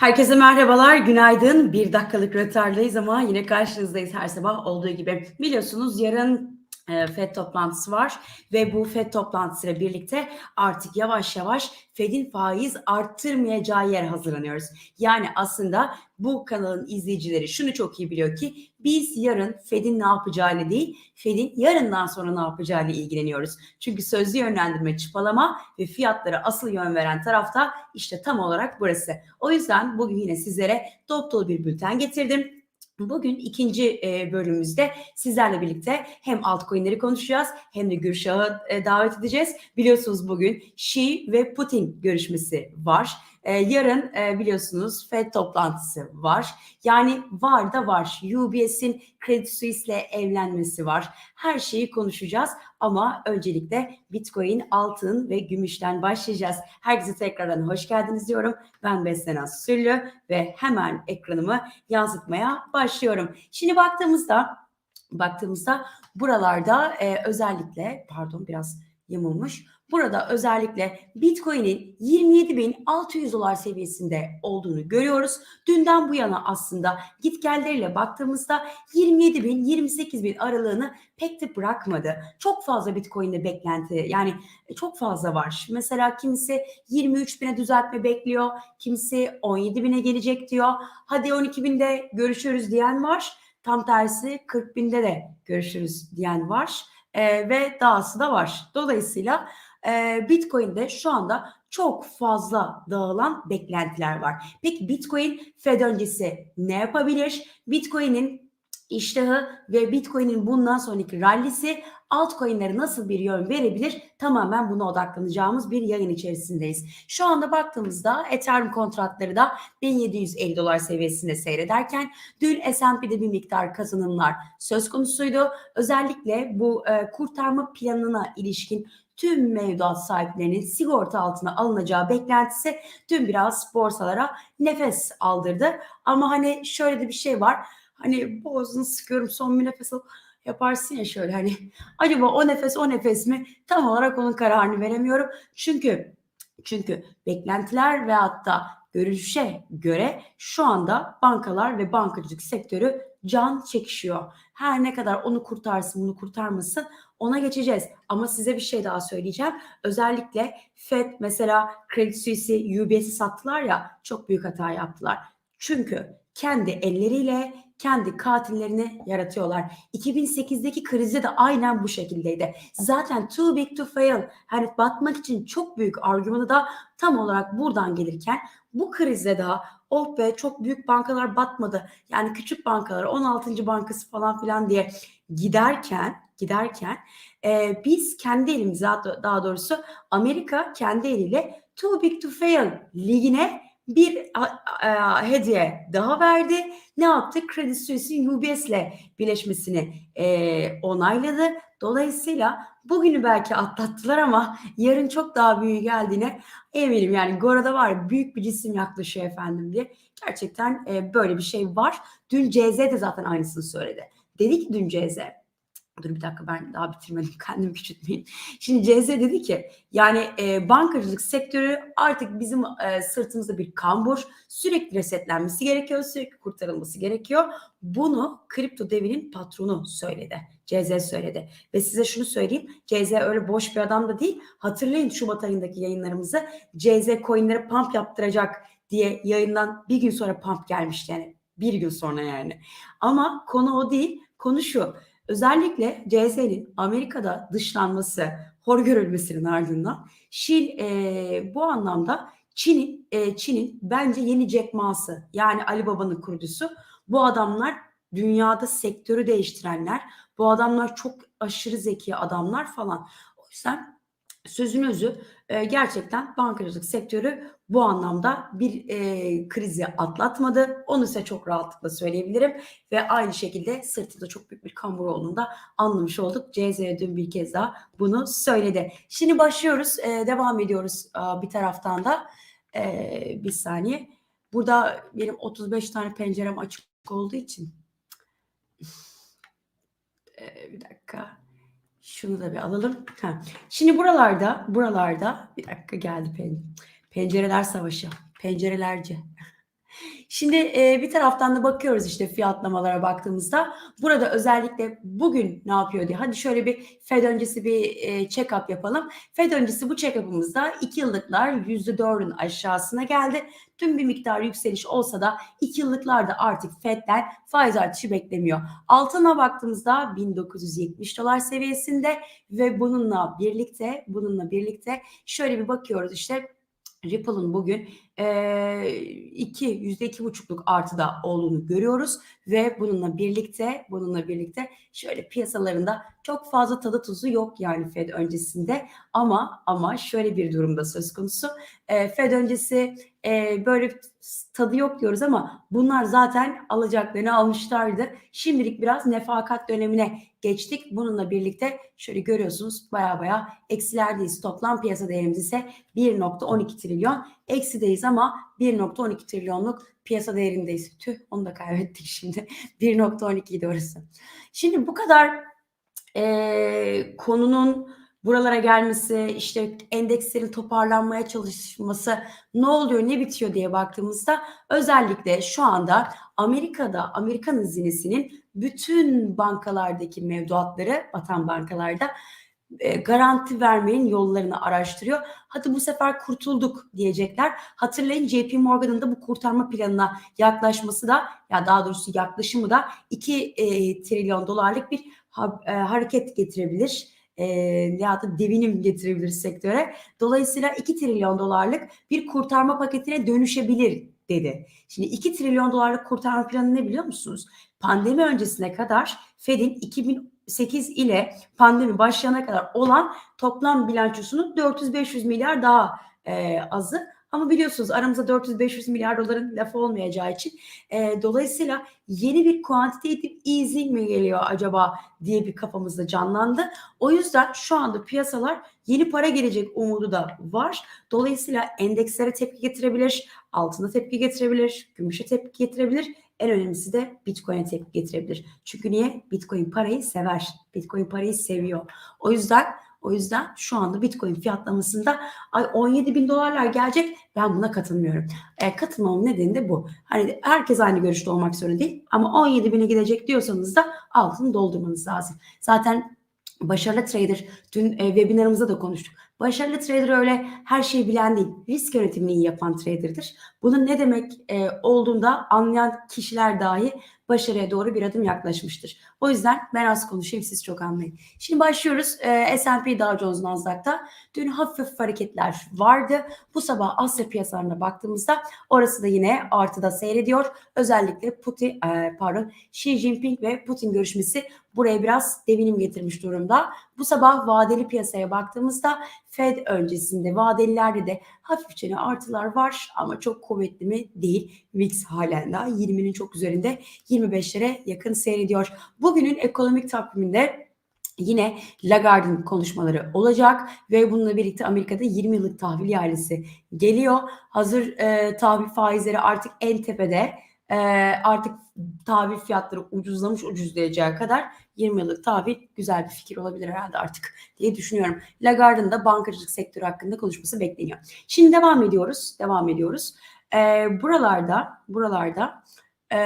Herkese merhabalar, günaydın. Bir dakikalık rötardayız ama yine karşınızdayız her sabah olduğu gibi. Biliyorsunuz yarın FED toplantısı var ve bu FED toplantısıyla birlikte artık yavaş yavaş FED'in faiz arttırmayacağı yer hazırlanıyoruz. Yani aslında bu kanalın izleyicileri şunu çok iyi biliyor ki biz yarın FED'in ne yapacağıyla değil, FED'in yarından sonra ne yapacağıyla ilgileniyoruz. Çünkü sözlü yönlendirme, çıpalama ve fiyatlara asıl yön veren tarafta işte tam olarak burası. O yüzden bugün yine sizlere dop dolu bir bülten getirdim. Bugün ikinci e, bölümümüzde sizlerle birlikte hem altcoin'leri konuşacağız hem de Gürşah'ı e, davet edeceğiz. Biliyorsunuz bugün Xi ve Putin görüşmesi var. E, yarın e, biliyorsunuz FED toplantısı var. Yani var da var. UBS'in Credit Suisse ile evlenmesi var. Her şeyi konuşacağız ama öncelikle Bitcoin, altın ve gümüşten başlayacağız. Herkese tekrardan hoş geldiniz diyorum. Ben Beslenen Süllü ve hemen ekranımı yansıtmaya başlıyorum. Şimdi baktığımızda baktığımızda buralarda e, özellikle pardon biraz yamulmuş. Burada özellikle Bitcoin'in 27.600 dolar seviyesinde olduğunu görüyoruz. Dünden bu yana aslında git gelleriyle baktığımızda 27 bin 28 bin aralığını pek de bırakmadı. Çok fazla Bitcoin'de beklenti yani çok fazla var. Mesela kimisi 23 bine düzeltme bekliyor. Kimisi 17 bine gelecek diyor. Hadi 12 binde görüşürüz diyen var. Tam tersi 40 binde de görüşürüz diyen var. Ee, ve dahası da var. Dolayısıyla e, Bitcoin'de şu anda çok fazla dağılan beklentiler var. Peki Bitcoin Fed öncesi ne yapabilir? Bitcoin'in iştahı ve Bitcoin'in bundan sonraki rallisi altcoin'lere nasıl bir yön verebilir? Tamamen buna odaklanacağımız bir yayın içerisindeyiz. Şu anda baktığımızda Ethereum kontratları da 1750 dolar seviyesinde seyrederken dün S&P'de bir miktar kazanımlar söz konusuydu. Özellikle bu e, kurtarma planına ilişkin tüm mevduat sahiplerinin sigorta altına alınacağı beklentisi dün biraz borsalara nefes aldırdı. Ama hani şöyle de bir şey var. Hani boğazını sıkıyorum son bir nefes alıp yaparsın ya şöyle hani acaba o nefes o nefes mi tam olarak onun kararını veremiyorum. Çünkü çünkü beklentiler ve hatta görüşe göre şu anda bankalar ve bankacılık sektörü can çekişiyor. Her ne kadar onu kurtarsın bunu kurtarmasın ona geçeceğiz. Ama size bir şey daha söyleyeceğim. Özellikle Fed mesela Credit Suisse'i UBS'i sattılar ya çok büyük hata yaptılar. Çünkü kendi elleriyle kendi katillerini yaratıyorlar. 2008'deki krizde de aynen bu şekildeydi. Zaten too big to fail hani batmak için çok büyük argümanı da tam olarak buradan gelirken bu krizde daha oh be çok büyük bankalar batmadı. Yani küçük bankalar 16. bankası falan filan diye giderken giderken e, biz kendi elimize daha doğrusu Amerika kendi eliyle too big to fail ligine bir a, hediye daha verdi. Ne yaptı? Credit Suisse'in UBS'le birleşmesini e, onayladı. Dolayısıyla bugünü belki atlattılar ama yarın çok daha büyük geldiğine eminim. Yani Gora'da var büyük bir cisim yaklaşıyor efendim diye. Gerçekten e, böyle bir şey var. Dün CZ de zaten aynısını söyledi. Dedi ki dün CZ Dur bir dakika ben daha bitirmedim kendimi küçültmeyin. Şimdi CZ dedi ki yani e, bankacılık sektörü artık bizim e, sırtımızda bir kambur sürekli resetlenmesi gerekiyor sürekli kurtarılması gerekiyor. Bunu kripto devinin patronu söyledi. CZ söyledi. Ve size şunu söyleyeyim. CZ öyle boş bir adam da değil. Hatırlayın Şubat ayındaki yayınlarımızı. CZ coinlere pump yaptıracak diye yayından bir gün sonra pump gelmişti yani. Bir gün sonra yani. Ama konu o değil. Konu şu Özellikle CZ'nin Amerika'da dışlanması, hor görülmesinin ardından Çin e, bu anlamda Çin'in e, Çin'in bence yeni Jack Ma'sı yani Ali Baba'nın kurucusu. Bu adamlar dünyada sektörü değiştirenler. Bu adamlar çok aşırı zeki adamlar falan. O yüzden sözün özü e, gerçekten bankacılık sektörü bu anlamda bir e, krizi atlatmadı. Onu size çok rahatlıkla söyleyebilirim. Ve aynı şekilde sırtında çok büyük bir kambur olduğunu da anlamış olduk. CZ'ye dün bir kez daha bunu söyledi. Şimdi başlıyoruz. E, devam ediyoruz e, bir taraftan da. E, bir saniye. Burada benim 35 tane pencerem açık olduğu için. E, bir dakika. Şunu da bir alalım. Ha. Şimdi buralarda, buralarda bir dakika geldi pen pencereler savaşı. Pencerelerce. Şimdi e, bir taraftan da bakıyoruz işte fiyatlamalara baktığımızda. Burada özellikle bugün ne yapıyor diye. Hadi şöyle bir Fed öncesi bir e, check-up yapalım. Fed öncesi bu check-up'ımızda 2 yıllıklar %4'ün aşağısına geldi. Tüm bir miktar yükseliş olsa da 2 yıllıklarda artık Fed'den faiz artışı beklemiyor. Altına baktığımızda 1970 dolar seviyesinde ve bununla birlikte bununla birlikte şöyle bir bakıyoruz işte Ripple'ın bugün iki yüzde iki buçukluk artıda olduğunu görüyoruz ve bununla birlikte bununla birlikte şöyle piyasalarında çok fazla tadı tuzu yok yani Fed öncesinde ama ama şöyle bir durumda söz konusu e, Fed öncesi e, böyle tadı yok diyoruz ama bunlar zaten alacaklarını almışlardı. Şimdilik biraz nefakat dönemine geçtik. Bununla birlikte şöyle görüyorsunuz baya baya eksilerdeyiz. Toplam piyasa değerimiz ise 1.12 trilyon. Eksideyiz ama 1.12 trilyonluk piyasa değerindeyiz. Tüh onu da kaybettik şimdi. 1.12 idi orası. Şimdi bu kadar e, konunun buralara gelmesi, işte endekslerin toparlanmaya çalışması ne oluyor, ne bitiyor diye baktığımızda özellikle şu anda Amerika'da Amerikan hazinesinin bütün bankalardaki mevduatları, batan bankalarda e, garanti vermenin yollarını araştırıyor. Hadi bu sefer kurtulduk diyecekler. Hatırlayın JP Morgan'ın da bu kurtarma planına yaklaşması da ya daha doğrusu yaklaşımı da 2 e, trilyon dolarlık bir ha, e, hareket getirebilir e, ya da devinim getirebilir sektöre. Dolayısıyla 2 trilyon dolarlık bir kurtarma paketine dönüşebilir dedi. Şimdi 2 trilyon dolarlık kurtarma planı ne biliyor musunuz? Pandemi öncesine kadar Fed'in 2008 ile pandemi başlayana kadar olan toplam bilançosunun 400-500 milyar daha e, azı. Ama biliyorsunuz aramızda 400-500 milyar doların lafı olmayacağı için e, dolayısıyla yeni bir quantitative easing mi geliyor acaba diye bir kafamızda canlandı. O yüzden şu anda piyasalar yeni para gelecek umudu da var. Dolayısıyla endekslere tepki getirebilir, altına tepki getirebilir, gümüşe tepki getirebilir. En önemlisi de Bitcoin'e tepki getirebilir. Çünkü niye? Bitcoin parayı sever. Bitcoin parayı seviyor. O yüzden o yüzden şu anda Bitcoin fiyatlamasında ay 17 bin dolarlar gelecek ben buna katılmıyorum. E, katılmamın nedeni de bu. Hani herkes aynı görüşte olmak zorunda değil ama 17 bine gidecek diyorsanız da altını doldurmanız lazım. Zaten başarılı trader dün e, webinarımızda da konuştuk. Başarılı trader öyle her şeyi bilen değil, risk yönetimini iyi yapan trader'dır. Bunun ne demek e, olduğunda anlayan kişiler dahi başarıya doğru bir adım yaklaşmıştır. O yüzden ben az konuşayım siz çok anlayın. Şimdi başlıyoruz e, S&P Dow Jones Nasdaq'ta. Dün hafif hareketler vardı. Bu sabah Asya piyasalarına baktığımızda orası da yine artıda seyrediyor. Özellikle Putin, e, pardon Xi Jinping ve Putin görüşmesi buraya biraz devinim getirmiş durumda. Bu sabah vadeli piyasaya baktığımızda Fed öncesinde vadelilerde de hafifçe artılar var ama çok kuvvetli mi değil. VIX halen daha 20'nin çok üzerinde 25'lere yakın seyrediyor. Bugünün ekonomik takviminde Yine Lagarde'ın konuşmaları olacak ve bununla birlikte Amerika'da 20 yıllık tahvil ihalesi geliyor. Hazır e, tahvil faizleri artık en tepede. E, artık tahvil fiyatları ucuzlamış ucuzlayacağı kadar 20 yıllık tahvil güzel bir fikir olabilir herhalde artık diye düşünüyorum. Lagarde'ın da bankacılık sektörü hakkında konuşması bekleniyor. Şimdi devam ediyoruz. Devam ediyoruz. E, buralarda buralarda e,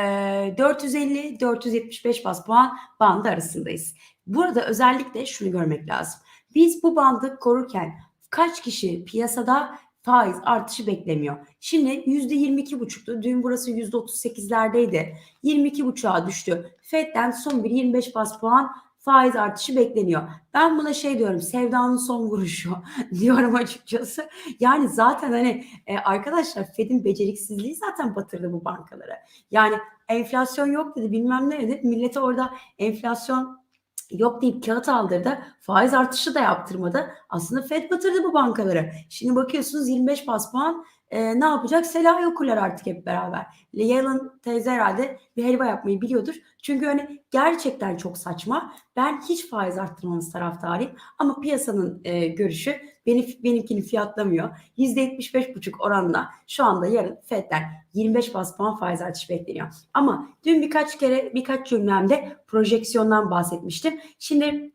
450-475 bas puan bandı arasındayız. Burada özellikle şunu görmek lazım. Biz bu bandı korurken kaç kişi piyasada faiz artışı beklemiyor. Şimdi %22,5'tu. Dün burası %38'lerdeydi. 22,5'a düştü. Fed'den son bir 25 bas puan faiz artışı bekleniyor. Ben buna şey diyorum sevdanın son vuruşu diyorum açıkçası. Yani zaten hani e, arkadaşlar Fed'in beceriksizliği zaten batırdı bu bankalara. Yani enflasyon yok dedi bilmem ne dedi. Millete orada enflasyon yok deyip kağıt aldırdı. Faiz artışı da yaptırmadı. Aslında Fed batırdı bu bankaları. Şimdi bakıyorsunuz 25 bas puan e, ne yapacak? Selah okurlar artık hep beraber. Yalın teyze herhalde bir helva yapmayı biliyordur. Çünkü hani gerçekten çok saçma. Ben hiç faiz arttırmamız taraftarıyım. Ama piyasanın e, görüşü beni, benimkini fiyatlamıyor. %75,5 oranla şu anda yarın Fed'den 25 bas puan faiz artışı bekleniyor. Ama dün birkaç kere birkaç cümlemde projeksiyondan bahsetmiştim. Şimdi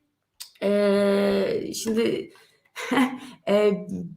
e, şimdi e,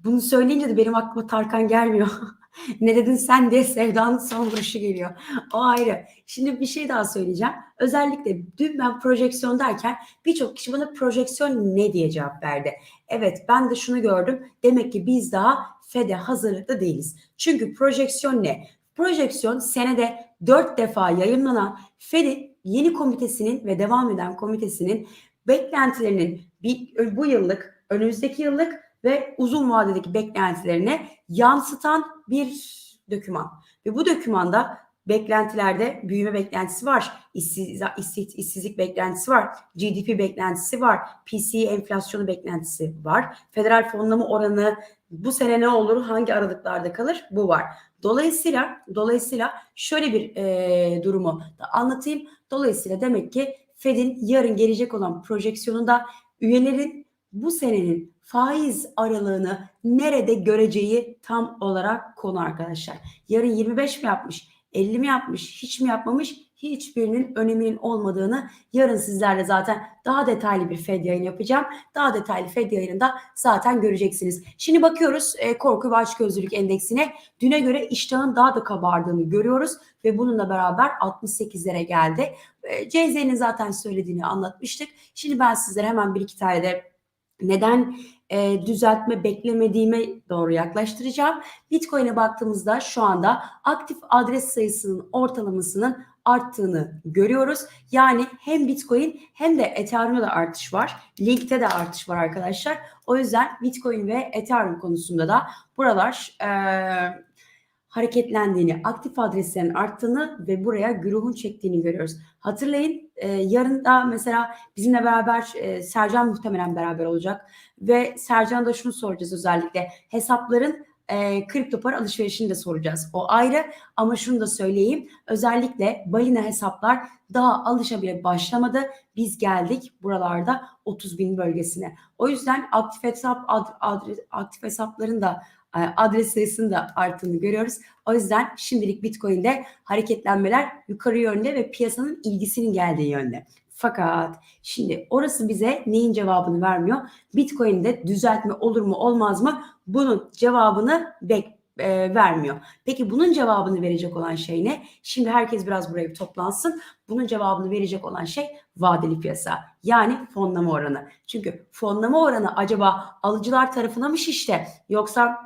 bunu söyleyince de benim aklıma Tarkan gelmiyor. ne dedin sen diye Sevda'nın son vuruşu geliyor. O ayrı. Şimdi bir şey daha söyleyeceğim. Özellikle dün ben projeksiyon derken birçok kişi bana projeksiyon ne diye cevap verdi. Evet ben de şunu gördüm. Demek ki biz daha FED'e hazırlıklı değiliz. Çünkü projeksiyon ne? Projeksiyon senede 4 defa yayınlanan FED'in yeni komitesinin ve devam eden komitesinin beklentilerinin bir, bu yıllık, önümüzdeki yıllık ve uzun vadedeki beklentilerine yansıtan bir doküman. Ve bu dokümanda beklentilerde büyüme beklentisi var, işsiz, işsiz, işsizlik beklentisi var, GDP beklentisi var, PCE enflasyonu beklentisi var, federal fonlama oranı bu sene ne olur, hangi aralıklarda kalır bu var. Dolayısıyla dolayısıyla şöyle bir e, durumu da anlatayım. Dolayısıyla demek ki Fed'in yarın gelecek olan projeksiyonunda üyelerin bu senenin faiz aralığını nerede göreceği tam olarak konu arkadaşlar. Yarın 25 mi yapmış, 50 mi yapmış, hiç mi yapmamış hiçbirinin öneminin olmadığını yarın sizlerle zaten daha detaylı bir Fed yayın yapacağım. Daha detaylı Fed yayınında zaten göreceksiniz. Şimdi bakıyoruz e, korku ve açgözlülük endeksine. Düne göre iştahın daha da kabardığını görüyoruz ve bununla beraber 68'lere geldi. E, CZ'nin zaten söylediğini anlatmıştık. Şimdi ben sizlere hemen bir iki tane de neden e, düzeltme beklemediğime doğru yaklaştıracağım. Bitcoin'e baktığımızda şu anda aktif adres sayısının ortalamasının arttığını görüyoruz. Yani hem Bitcoin hem de Ethereum'da da artış var. Link'te de artış var arkadaşlar. O yüzden Bitcoin ve Ethereum konusunda da buralar e, hareketlendiğini, aktif adreslerin arttığını ve buraya güruhun çektiğini görüyoruz. Hatırlayın e, yarın da mesela bizimle beraber e, Sercan muhtemelen beraber olacak ve Sercan'a da şunu soracağız özellikle hesapların e, kripto para alışverişini de soracağız. O ayrı ama şunu da söyleyeyim. Özellikle balina hesaplar daha alışa başlamadı. Biz geldik buralarda 30 bin bölgesine. O yüzden aktif hesap ad, adres, aktif hesapların da adres sayısının da arttığını görüyoruz. O yüzden şimdilik Bitcoin'de hareketlenmeler yukarı yönde ve piyasanın ilgisinin geldiği yönde. Fakat şimdi orası bize neyin cevabını vermiyor? Bitcoin'de düzeltme olur mu olmaz mı? Bunun cevabını bek e, vermiyor. Peki bunun cevabını verecek olan şey ne? Şimdi herkes biraz buraya bir toplansın. Bunun cevabını verecek olan şey vadeli piyasa. Yani fonlama oranı. Çünkü fonlama oranı acaba alıcılar tarafına mı şişti? Yoksa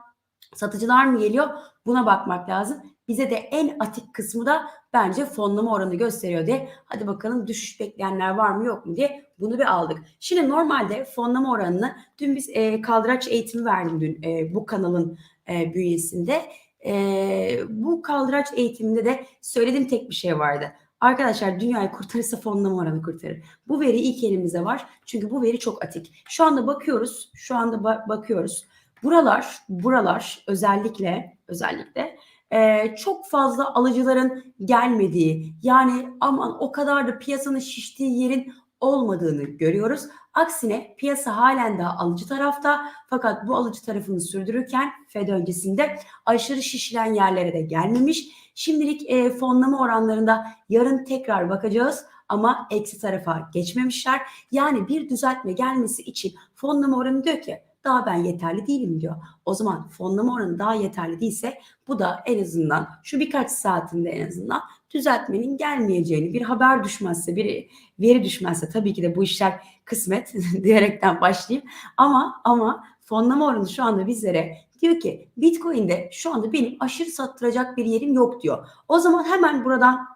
satıcılar mı geliyor? Buna bakmak lazım. Bize de en atik kısmı da bence fonlama oranı gösteriyor diye. Hadi bakalım düşüş bekleyenler var mı yok mu diye bunu bir aldık. Şimdi normalde fonlama oranını dün biz e, kaldıraç eğitimi verdim dün e, bu kanalın e, bünyesinde. E, bu kaldıraç eğitiminde de söylediğim tek bir şey vardı. Arkadaşlar dünyayı kurtarırsa fonlama oranı kurtarır. Bu veri ilk elimizde var. Çünkü bu veri çok atik. Şu anda bakıyoruz. Şu anda ba- bakıyoruz. Buralar, buralar özellikle özellikle e, çok fazla alıcıların gelmediği yani aman o kadar da piyasanın şiştiği yerin olmadığını görüyoruz. Aksine piyasa halen daha alıcı tarafta fakat bu alıcı tarafını sürdürürken Fed öncesinde aşırı şişilen yerlere de gelmemiş. Şimdilik e, fonlama oranlarında yarın tekrar bakacağız ama eksi tarafa geçmemişler. Yani bir düzeltme gelmesi için fonlama oranı diyor ki daha ben yeterli değilim diyor. O zaman fonlama oranı daha yeterli değilse bu da en azından şu birkaç saatinde en azından düzeltmenin gelmeyeceğini bir haber düşmezse bir veri düşmezse tabii ki de bu işler kısmet diyerekten başlayayım. Ama ama fonlama oranı şu anda bizlere diyor ki Bitcoin'de şu anda benim aşırı sattıracak bir yerim yok diyor. O zaman hemen buradan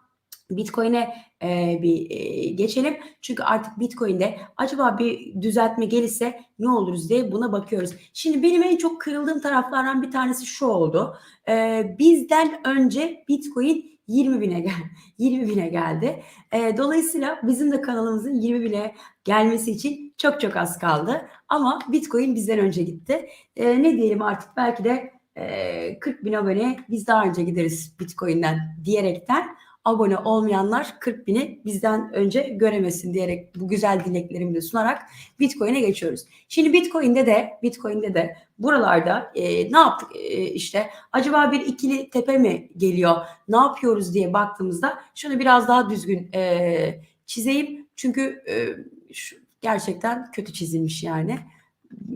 Bitcoin'e e, bir e, geçelim. Çünkü artık Bitcoin'de acaba bir düzeltme gelirse ne oluruz diye buna bakıyoruz. Şimdi benim en çok kırıldığım taraflardan bir tanesi şu oldu. E, bizden önce Bitcoin 20 bine gel 20 bine geldi. E, dolayısıyla bizim de kanalımızın 20 bine gelmesi için çok çok az kaldı. Ama Bitcoin bizden önce gitti. E, ne diyelim artık belki de e, 40 bin abone biz daha önce gideriz Bitcoin'den diyerekten abone olmayanlar 40 bini bizden önce göremesin diyerek bu güzel dileklerimi de sunarak Bitcoin'e geçiyoruz. Şimdi Bitcoin'de de Bitcoin'de de buralarda e, ne yaptık e, işte acaba bir ikili tepe mi geliyor ne yapıyoruz diye baktığımızda şunu biraz daha düzgün e, çizeyim çünkü e, şu, gerçekten kötü çizilmiş yani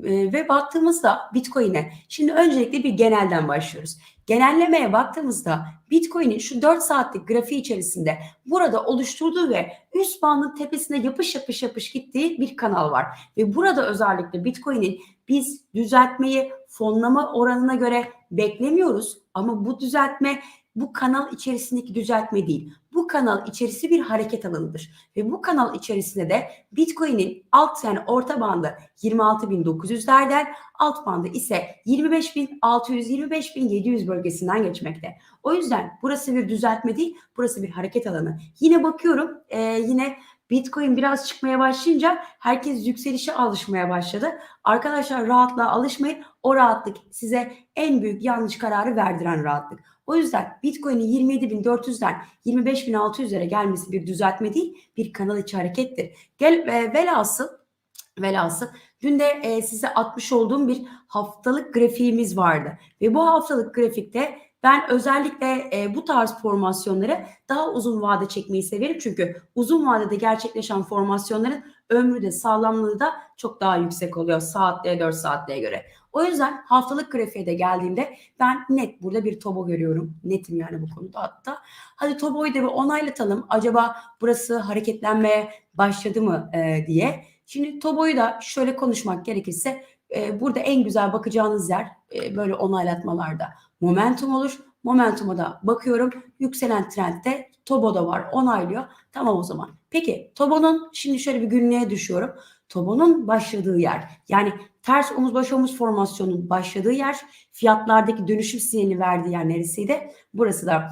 ve baktığımızda Bitcoin'e şimdi öncelikle bir genelden başlıyoruz. Genellemeye baktığımızda Bitcoin'in şu 4 saatlik grafiği içerisinde burada oluşturduğu ve üst bandın tepesine yapış yapış yapış gittiği bir kanal var. Ve burada özellikle Bitcoin'in biz düzeltmeyi fonlama oranına göre beklemiyoruz ama bu düzeltme bu kanal içerisindeki düzeltme değil. Bu kanal içerisi bir hareket alanıdır. Ve bu kanal içerisinde de Bitcoin'in alt yani orta bandı 26.900'lerden alt bandı ise 25.600-25.700 bölgesinden geçmekte. O yüzden burası bir düzeltme değil, burası bir hareket alanı. Yine bakıyorum e, yine Bitcoin biraz çıkmaya başlayınca herkes yükselişe alışmaya başladı. Arkadaşlar rahatlığa alışmayın. O rahatlık size en büyük yanlış kararı verdiren rahatlık. O yüzden Bitcoin'in 27.400'den 25.600'lere gelmesi bir düzeltme değil, bir kanal içi harekettir. Gel e, velhasıl velhasıl dün de e, size atmış olduğum bir haftalık grafiğimiz vardı ve bu haftalık grafikte ben özellikle e, bu tarz formasyonları daha uzun vade çekmeyi severim. Çünkü uzun vadede gerçekleşen formasyonların ömrü de sağlamlığı da çok daha yüksek oluyor saatliğe 4 saatliğe göre. O yüzden haftalık grafiğe de geldiğimde ben net burada bir tobo görüyorum. Netim yani bu konuda hatta. Hadi toboyu da bir onaylatalım. Acaba burası hareketlenmeye başladı mı e, diye. Şimdi toboyu da şöyle konuşmak gerekirse e, burada en güzel bakacağınız yer e, böyle onaylatmalarda momentum olur. Momentuma da bakıyorum. Yükselen trendde Tobo da var. Onaylıyor. Tamam o zaman. Peki Tobo'nun şimdi şöyle bir günlüğe düşüyorum. Tobo'nun başladığı yer yani ters omuz baş omuz formasyonun başladığı yer fiyatlardaki dönüşüm sinyalini verdiği yer neresiydi? Burası da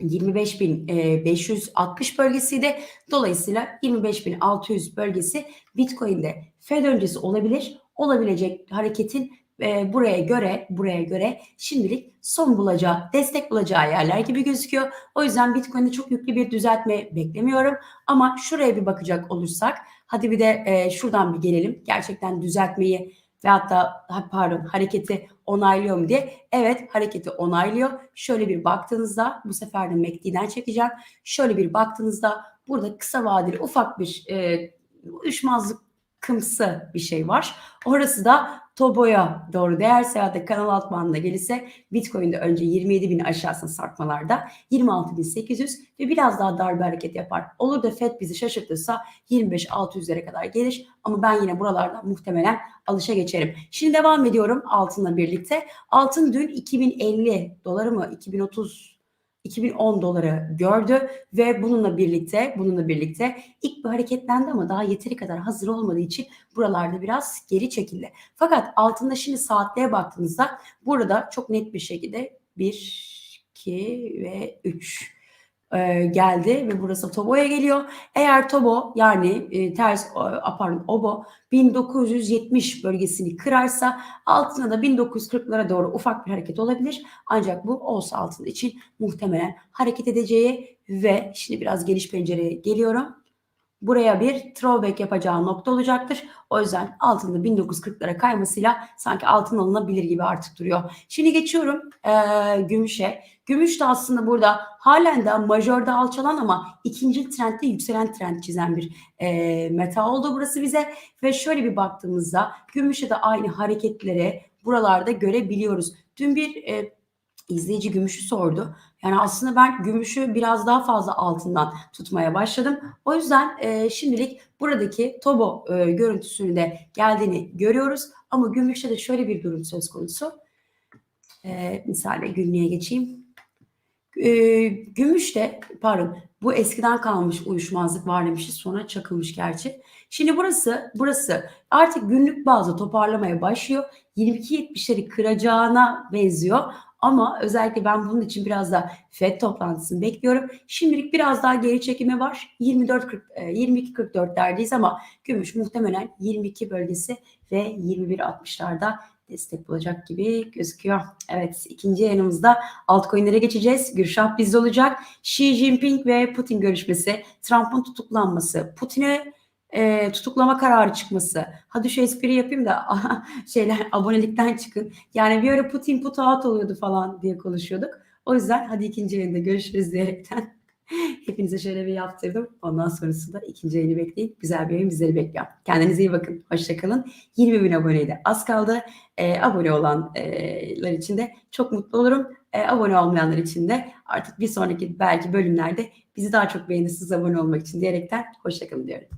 25.560 bölgesiydi. Dolayısıyla 25.600 bölgesi Bitcoin'de Fed öncesi olabilir. Olabilecek hareketin e, buraya göre buraya göre şimdilik son bulacağı, destek bulacağı yerler gibi gözüküyor. O yüzden Bitcoin'de çok yüklü bir düzeltme beklemiyorum. Ama şuraya bir bakacak olursak hadi bir de e, şuradan bir gelelim. Gerçekten düzeltmeyi ve hatta pardon hareketi onaylıyor mu diye. Evet hareketi onaylıyor. Şöyle bir baktığınızda bu sefer de MACD'den çekeceğim. Şöyle bir baktığınızda burada kısa vadeli ufak bir e, uyuşmazlık kımsı bir şey var. Orası da Tobo'ya doğru değer seyahate kanal alt bandına gelirse Bitcoin'de önce 27 bin aşağısına sarkmalarda 26.800 ve biraz daha dar bir hareket yapar. Olur da FED bizi şaşırtırsa 25-600'lere kadar gelir ama ben yine buralarda muhtemelen alışa geçerim. Şimdi devam ediyorum altınla birlikte. Altın dün 2050 doları mı 2030 2010 doları gördü ve bununla birlikte bununla birlikte ilk bir hareketlendi ama daha yeteri kadar hazır olmadığı için buralarda biraz geri çekildi. Fakat altında şimdi saatliğe baktığınızda burada çok net bir şekilde 1 2 ve 3 e, geldi ve burası Tobo'ya geliyor. Eğer Tobo yani e, ters pardon Obo 1970 bölgesini kırarsa altına da 1940'lara doğru ufak bir hareket olabilir. Ancak bu olsa altın için muhtemelen hareket edeceği ve şimdi biraz geniş pencereye geliyorum buraya bir throwback yapacağı nokta olacaktır. O yüzden altında 1940'lara kaymasıyla sanki altın alınabilir gibi artık duruyor. Şimdi geçiyorum e, gümüşe. Gümüş de aslında burada halen de majörde alçalan ama ikinci trendde yükselen trend çizen bir e, meta oldu burası bize. Ve şöyle bir baktığımızda gümüşe de aynı hareketleri buralarda görebiliyoruz. Dün bir e, izleyici gümüşü sordu. Yani aslında ben gümüşü biraz daha fazla altından tutmaya başladım. O yüzden e, şimdilik buradaki Tobo e, görüntüsünü de geldiğini görüyoruz. Ama gümüşte de şöyle bir durum söz konusu. E, misale günlüğe geçeyim. E, gümüşte pardon bu eskiden kalmış uyuşmazlık var demişiz sonra çakılmış gerçi. Şimdi burası burası artık günlük bazı toparlamaya başlıyor. 22.70'leri kıracağına benziyor. Ama özellikle ben bunun için biraz da FED toplantısını bekliyorum. Şimdilik biraz daha geri çekimi var. 24 22 44'lerdeyiz ama gümüş muhtemelen 22 bölgesi ve 21.60'larda destek bulacak gibi gözüküyor. Evet ikinci yanımızda altcoin'lere geçeceğiz. Gürşah bizde olacak. Xi Jinping ve Putin görüşmesi, Trump'ın tutuklanması, Putin'e e, tutuklama kararı çıkması. Hadi şu espri yapayım da şeyler abonelikten çıkın. Yani bir ara Putin put out oluyordu falan diye konuşuyorduk. O yüzden hadi ikinci yayında görüşürüz diyerekten Hepinize şöyle bir yaptırdım. Ondan sonrasında ikinci yayını bekleyin. Güzel bir yayın bizleri bekliyor. Kendinize iyi bakın. Hoşçakalın. 20 bin aboneye de az kaldı. E, abone olanlar için de çok mutlu olurum. E, abone olmayanlar için de artık bir sonraki belki bölümlerde bizi daha çok beğenirsiniz abone olmak için diyerekten hoşçakalın diyorum.